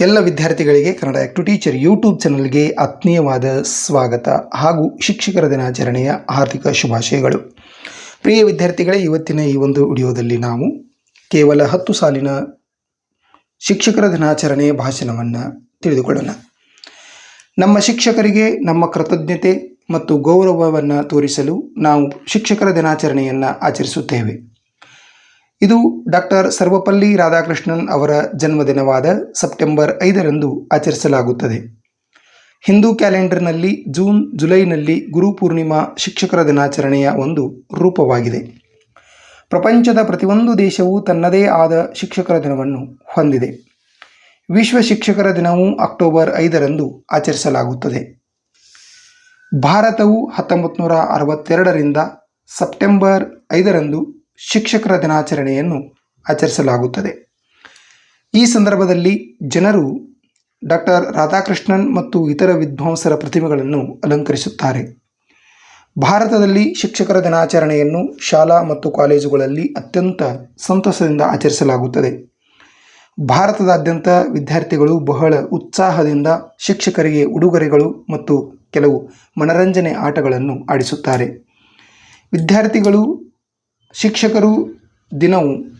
ಎಲ್ಲ ವಿದ್ಯಾರ್ಥಿಗಳಿಗೆ Kannada act teacher YouTube ಚಾನಲ್ಗೆ ಆತ್ಮೀಯವಾದ ಸ್ವಾಗತ ಹಾಗೂ ಶಿಕ್ಷಕರ ದಿನಾಚರಣೆಯ ಹಾರ್ದಿಕ ಶುಭಾಶಯಗಳು. ಪ್ರಿಯ ವಿದ್ಯಾರ್ಥಿಗಳೇ, ಇವತ್ತಿನ ಈ ಒಂದು ವಿಡಿಯೋದಲ್ಲಿ ನಾವು ಕೇವಲ ಹತ್ತು ಸಾಲಿನ ಶಿಕ್ಷಕರ ದಿನಾಚರಣೆಯ ಭಾಷಣವನ್ನು ತಿಳಿದುಕೊಳ್ಳೋಣ. ನಮ್ಮ ಶಿಕ್ಷಕರಿಗೆ ನಮ್ಮ ಕೃತಜ್ಞತೆ ಮತ್ತು ಗೌರವವನ್ನು ತೋರಿಸಲು ನಾವು ಶಿಕ್ಷಕರ ದಿನಾಚರಣೆಯನ್ನು ಆಚರಿಸುತ್ತೇವೆ. ಇದು ಡಾಕ್ಟರ್ ಸರ್ವಪಲ್ಲಿ ರಾಧಾಕೃಷ್ಣನ್ ಅವರ ಜನ್ಮದಿನವಾದ ಸೆಪ್ಟೆಂಬರ್ ಐದರಂದು ಆಚರಿಸಲಾಗುತ್ತದೆ. ಹಿಂದೂ ಕ್ಯಾಲೆಂಡರ್ನಲ್ಲಿ ಜೂನ್, ಜುಲೈನಲ್ಲಿ ಗುರು ಪೂರ್ಣಿಮಾ ಶಿಕ್ಷಕರ ದಿನಾಚರಣೆಯ ಒಂದು ರೂಪವಾಗಿದೆ. ಪ್ರಪಂಚದ ಪ್ರತಿಯೊಂದು ದೇಶವು ತನ್ನದೇ ಆದ ಶಿಕ್ಷಕರ ದಿನವನ್ನು ಹೊಂದಿದೆ. ವಿಶ್ವ ಶಿಕ್ಷಕರ ದಿನವು ಅಕ್ಟೋಬರ್ ಐದರಂದು ಆಚರಿಸಲಾಗುತ್ತದೆ. ಭಾರತವು ಹತ್ತೊಂಬತ್ತು ನೂರ ಅರವತ್ತೆರಡರಿಂದ ಸೆಪ್ಟೆಂಬರ್ ಐದರಂದು ಶಿಕ್ಷಕರ ದಿನಾಚರಣೆಯನ್ನು ಆಚರಿಸಲಾಗುತ್ತದೆ. ಈ ಸಂದರ್ಭದಲ್ಲಿ ಜನರು ಡಾಕ್ಟರ್ ರಾಧಾಕೃಷ್ಣನ್ ಮತ್ತು ಇತರ ವಿದ್ವಾಂಸರ ಪ್ರತಿಮೆಗಳನ್ನು ಅಲಂಕರಿಸುತ್ತಾರೆ. ಭಾರತದಲ್ಲಿ ಶಿಕ್ಷಕರ ದಿನಾಚರಣೆಯನ್ನು ಶಾಲಾ ಮತ್ತು ಕಾಲೇಜುಗಳಲ್ಲಿ ಅತ್ಯಂತ ಸಂತಸದಿಂದ ಆಚರಿಸಲಾಗುತ್ತದೆ. ಭಾರತದಾದ್ಯಂತ ವಿದ್ಯಾರ್ಥಿಗಳು ಬಹಳ ಉತ್ಸಾಹದಿಂದ ಶಿಕ್ಷಕರಿಗೆ ಉಡುಗೊರೆಗಳು ಮತ್ತು ಕೆಲವು ಮನರಂಜನೆ ಆಟಗಳನ್ನು ಆಡಿಸುತ್ತಾರೆ. ವಿದ್ಯಾರ್ಥಿಗಳು ಶಿಕ್ಷಕರು ದಿನವು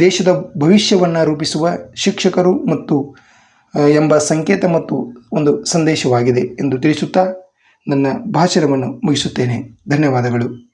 ದೇಶದ ಭವಿಷ್ಯವನ್ನು ರೂಪಿಸುವ ಶಿಕ್ಷಕರು ಮತ್ತು ಎಂಬ ಸಂಕೇತ ಮತ್ತು ಒಂದು ಸಂದೇಶವಾಗಿದೆ ಎಂದು ತಿಳಿಸುತ್ತಾ ನನ್ನ ಭಾಷಣವನ್ನು ಮುಗಿಸುತ್ತೇನೆ. ಧನ್ಯವಾದಗಳು.